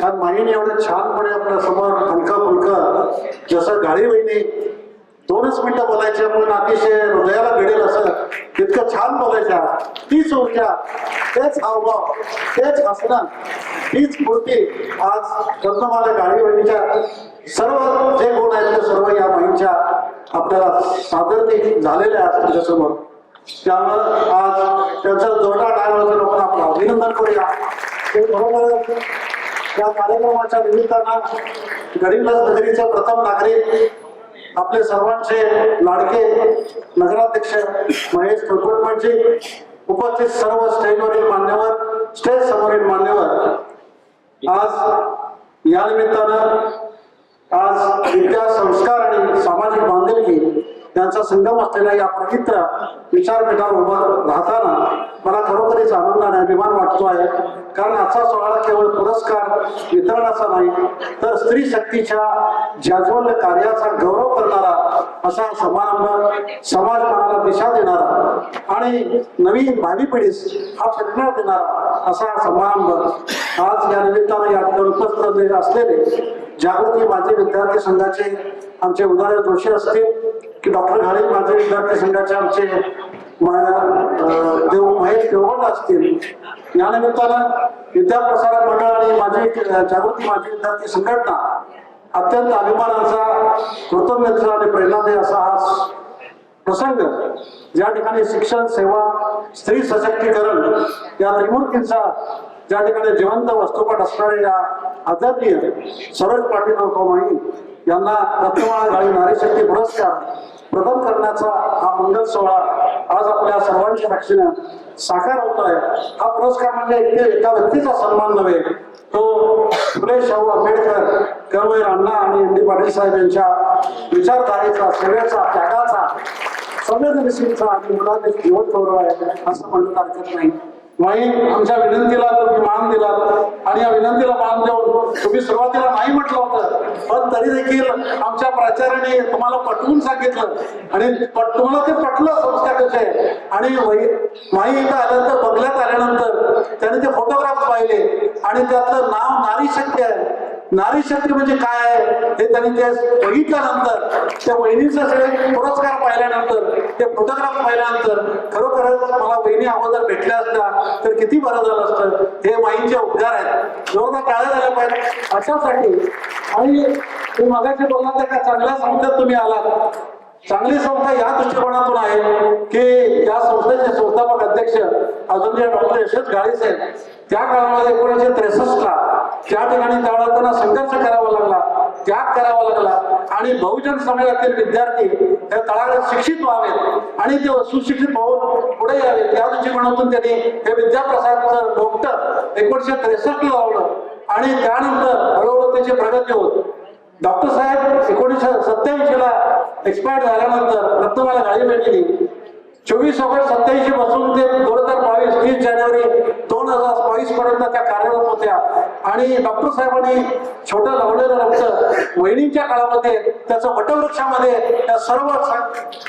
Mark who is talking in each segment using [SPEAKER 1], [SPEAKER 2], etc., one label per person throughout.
[SPEAKER 1] आज माईने एवढं छानपणे आपल्यासमोर हलका फुलका जसं गाडी वहिनी दोनच मिनिटं बोलायच्या पण अतिशय हृदयाला घडेल असं इतकं छान बोलायच्या. तीच ऊर्जा तेच हावभाव तेच हसणं हीच मूर्ती आज रत्नमाला गाडी वहिनीच्या सर्व जे गुण आहेत ते सर्व या माईंच्या आपल्याला सादर झालेल्या आहेत तुमच्यासमोर त्यामुळं आज त्यांचा जोरदार टाळ आपण आपलं अभिनंदन करूया. ते बरोबर या कार्यक्रमाच्या निमित्तानं गरीब नगरीचे प्रथम नागरिक आपले सर्वांचे लाडके नगराध्यक्ष महेश कुलकर्णीजी उपस्थित सर्व स्टेजवरील मान्यवर स्टेज समोरील मान्यवर आज या निमित्तानं आज विद्या संस्कार आणि सामाजिक बांधिलकी यांचा संगम असलेल्या या पवित्र विचारपीठावर उभं राहताना मला आणि अभिमान वाटतो आहे कारण आजचा सोहळा केवळ पुरस्कार वितरणाचा नाही तर स्त्री शक्तीच्या जाज्वल्य कार्याचा गौरव करणारा असा समारंभ समाज मनाला दिशा देणारा आणि नवीन भावी पिढीस हा प्रेरणा देणारा असा समारंभ आज या निमित्तानं या ठिकाणी उपस्थित असलेले जागृती माझे विद्यार्थी संघाचे आमचे उदाहरण जोशी असतील की डॉक्टर घाळे माझे विद्यार्थी संघाचे आमचे देव महेश देवगड असतील. या निमित्तानं विद्याप्रसारक मंडळ आणि माझी जागृती माझी विद्यार्थी संघटना अत्यंत अभिमानाचा कृतज्ञता आणि प्रेरणादायी असा हा प्रसंग ज्या ठिकाणी शिक्षण सेवा स्त्री सशक्तीकरण या त्रिमूर्तींचा ज्या ठिकाणी जिवंत वस्तुपाठ असणाऱ्या या आदरणीय सरोज पाटील माई यांना रत्नमाळा गाळी नारी शक्ती पुरस्कार प्रदान करण्याचा हा मंगल सोहळा आज आपल्या सर्वांच्या साक्षीनं साकार होत आहे हा पुरस्कार म्हणजे एका व्यक्तीचा सन्मान नव्हे तो फुले शाहू आंबेडकर कर्मवीर अण्णा आणि एन डी पाटील साहेब यांच्या विचारधारेचा सेवेचा त्यागाचा संवेदनशीलचा आणि मुलाने जीवन गौरव आहे असं म्हणणं हरकत नाही. नाही आमच्या विनंतीला तुम्ही मान दिलात. आणि या विनंतीला मान देऊन तुम्ही सुरुवातीला नाही म्हटलं होतं पण तरी देखील आमच्या प्राचार्याने तुम्हाला पटवून सांगितलं. आणि तुम्हाला ते पटलं संस्था कसे आणि वै- माई इथं आल्यानंतर बंगल्यात आल्यानंतर त्याने ते फोटोग्राफ पाहिले. आणि त्यातलं नाव नारी शक्य आहे. नारी शक्ती म्हणजे काय आहे? हे त्यांनी ते बघितल्यानंतर त्या वहिनीचे सगळे पुरस्कार पाहिल्यानंतर ते फोटोग्राफ पाहिल्यानंतर खरोखरच मला वहिनी अगोदर भेटल्या असत्या तर किती बरं झालं असतं? हे माईंचे उद्गार आहेत. जोरदार टाळ्या झाल्या पाहिजे. अशासाठी आणि तुम्ही मगाशी बोलला त्या का चांगल्या संस्थेत तुम्ही आलात. चांगली संस्था या दृष्टिकोनातून आहे की या संस्थेचे संस्थापक अध्यक्ष अजून डॉक्टर यशवंत गाळे साहेब त्या काळामध्ये एकोणीसशे त्रेसष्टला त्या ठिकाणी त्यावेळेला त्यांना संघर्ष करावा लागला त्याग करावा लागला. आणि बहुजन समाजातील विद्यार्थी त्या तळागाळात शिक्षित व्हावेत आणि ते सुशिक्षित होऊन पुढे यावेत. या दृष्टिकोनातून त्यांनी हे विद्याप्रसादचं डॉक्टर एकोणीशे त्रेसष्ट लावलं. आणि त्यानंतर हळूहळू त्याची प्रगती होत. डॉक्टर साहेब एकोणीसशे सत्याऐंशी ला एक्सपायर झाल्यानंतर रत्नमाला गाडी भेटली. चोवीस ऑगस्ट सत्याऐंशी पासून ते दोन हजार बावीस तीस जानेवारी दोन हजार बावीस पर्यंत त्या कार्यरत होत्या. आणि डॉक्टर साहेबांनी छोटं लावलेलं रक्त वहिनींच्या काळामध्ये त्याचं वटवृक्षामध्ये त्या सर्व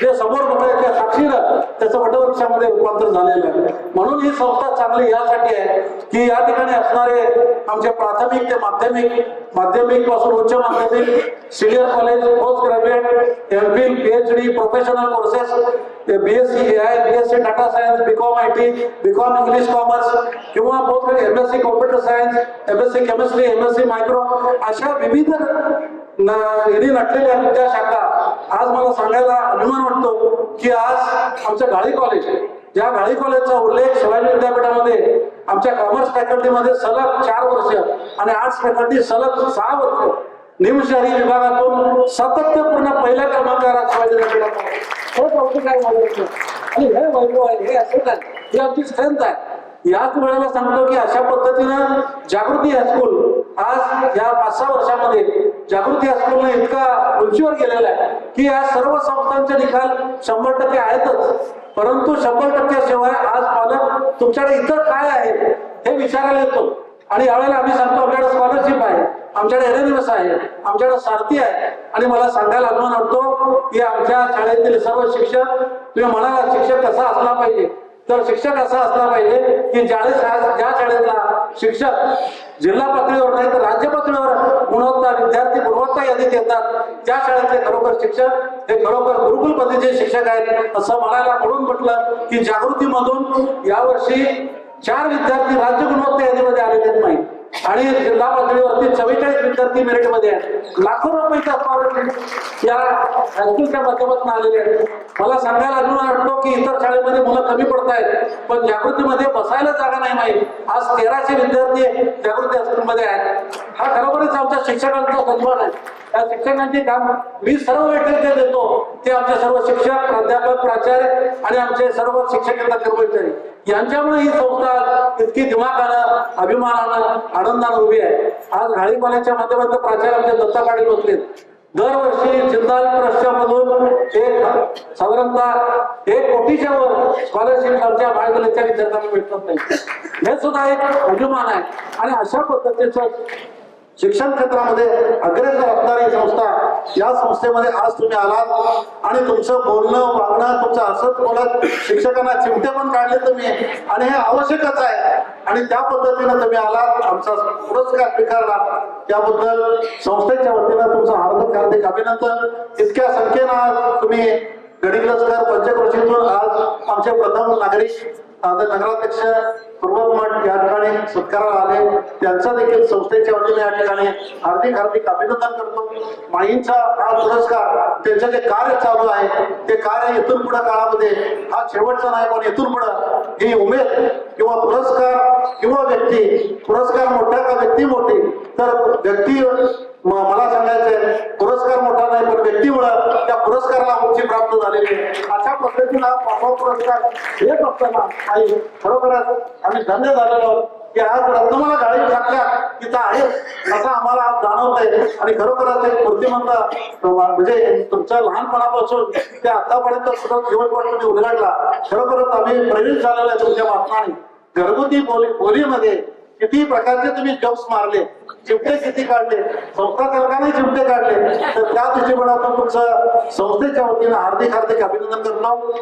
[SPEAKER 1] जे समोर बघताय त्या साक्षीनं त्याचं वटवृक्षामध्ये रूपांतर झालेलं आहे. म्हणून ही संस्था चांगली यासाठी आहे की या ठिकाणी असणारे आमचे प्राथमिक ते माध्यमिक माध्यमिकपासून उच्च माध्यमिक senior college post graduate M Phil PhD professional courses BSc A I BSc data science BCom I T BCom English commerce किंवा post M S C computer science M S C chemistry M S C micro अशा विविध यांनी नटलेल्या विद्याशाखा आज मला सांगायला अभिमान वाटतो की आज आमचं गाळी कॉलेज या गाळी कॉलेजचा उल्लेख शिवाजी विद्यापीठामध्ये आमच्या कॉमर्स फॅकल्टीमध्ये सलग चार वर्ष आणि आर्ट्स फॅकल्टी सलग सहा वर्ष निमशहरी विभागातून सातत्यपूर्ण पहिल्या क्रमांकावर शिवाजी विद्यापीठात हे आणि हे वैभव आहे हे असं आहे ही आमची स्ट्रेंथ आहे. याच वेळेला सांगतो की अशा पद्धतीनं जागृती हायस्कूल आज या पाच सहा वर्षामध्ये जागृती हायस्कूलने इतका उंचीवर गेलेला आहे की या सर्व संस्थांचे निकाल शंभर टक्के आहेतच. परंतु शंभर टक्क्याशिवाय आज पालक तुमच्याकडे इतर काय आहे हे विचारायला येतो. आणि यावेळेला आम्ही सांगतो आमच्याकडे स्कॉलरशिप आहे आमच्याकडे एरेनिवस आहे आमच्याकडे सारथी आहे. आणि मला सांगायला अभिमान वाटतो की आमच्या शाळेतील सर्व शिक्षक तुम्ही म्हणाला शिक्षक कसा असला पाहिजे? तर शिक्षक असा असला पाहिजे की ज्या ज्या शाळेतला शिक्षक जिल्हा पातळीवर नाही तर राज्य पक्ष गुणवत्ता विद्यार्थी गुणवत्ता यादीत येतात त्या शाळेतले खरोखर शिक्षक हे खरोखर गुरुकुल पद्धतीचे शिक्षक आहेत असं म्हणायला म्हणून म्हटलं की जागृतीमधून यावर्षी चार विद्यार्थी राज्य गुणवत्ता यादीमध्ये आलेले नाही आणि जिल्हा पातळीवरती चव्वेचाळीस विद्यार्थी मेरिटमध्ये आहेत. लाखो रुपयाचा स्कॉलरशिप या हायस्कूलच्या माध्यमातून आलेले आहेत. मला सांगायला अजून वाटतो की इतर शाळेमध्ये मुलं कमी पडत आहेत. पण जागृतीमध्ये बसायला जागा नाही माहीत. आज तेराशे विद्यार्थी जागृती हायस्कूलमध्ये आहेत. हा खरोखरच आमच्या शिक्षकांचा सन्मान आहे. त्या शिक्षकांचे काम मी सर्व वेटेल देतो. ते आमचे सर्व शिक्षक प्राध्यापक प्राचार्य आणि आमचे सर्व शिक्षक कर्मचारी यांच्यामुळे ही संस्था इतकी दिमागानं अभिमानानं आनंदानं उभी आहे. आज घाळी कॉलेजच्या माध्यमातून प्राचार्य आमचे दत्ता पाटील बसलेत. दरवर्षी जिंदाल ट्रस्टच्या एक साधारणतः एक कोटीच्या वर स्कॉलरशिप आमच्या महाविद्यालयाच्या विद्यार्थ्यांना भेटत नाही. हे सुद्धा एक अभिमान आहे. आणि अशा पद्धतीचं शिक्षण क्षेत्रामध्ये अग्रेसर असणारी संस्था या संस्थेमध्ये आज तुम्ही आलात. आणि तुमचं बोलणं वागणं तुमचं असंच बोलत शिक्षकांना चिमटे पण काढले तुम्ही. आणि हे आवश्यकच आहे. आणि त्या पद्धतीनं तुम्ही आलात. आमचा पुरस्कार स्वीकारला. त्याबद्दल संस्थेच्या वतीनं तुमचं हार्दिक हार्दिक अभिनंदन. इतक्या संख्येनं आज तुम्ही गडिंगलजकर पंचक्रोशीतून आज आमचे प्रथम नागरिक आता नगराध्यक्ष पूर्वक मठ या ठिकाणी सत्काराला आले. त्यांचा देखील संस्थेच्या वतीने या ठिकाणी हार्दिक हार्दिक अभिनंदन करतो. माईंचा हा पुरस्कार त्यांचं जे कार्य चालू आहे ते कार्य इथून पुढे काळामध्ये हा शेवटचा नाही पण इथून पुढे ही उमेद किंवा पुरस्कार किंवा व्यक्ती पुरस्कार मोठा का व्यक्ती मोठी? तर व्यक्ती मला सांगायचंय पुरस्कार मोठा नाही पण व्यक्तीमुळं त्या पुरस्काराला उंची प्राप्त झालेली आहे. अशा पद्धतीनं पाचवा पुरस्कार येत असताना आई खरोखरच आम्ही धन्य झालेलो की आज रत्नमाला गाडी सारख्या तिथं आहे. असं आम्हाला आज जाणवत आहे आणि खरोखरच एक मूर्तिमंत म्हणजे तुमच्या लहानपणापासून ते आतापर्यंत सुद्धा जीवनपट तुम्ही उलगडला. खरोखरच आम्ही प्रवीण झालेलो आहे तुमच्या बातमाने घरगुती बोली बोलीमध्ये किती प्रकारचे तुम्ही जॉब्स मारले चिमटे किती काढले संस्था चालकाने चिमटे काढले. तर त्या दृष्टिकोनातून तुमचं संस्थेच्या वतीनं हार्दिक हार्दिक अभिनंदन करतो.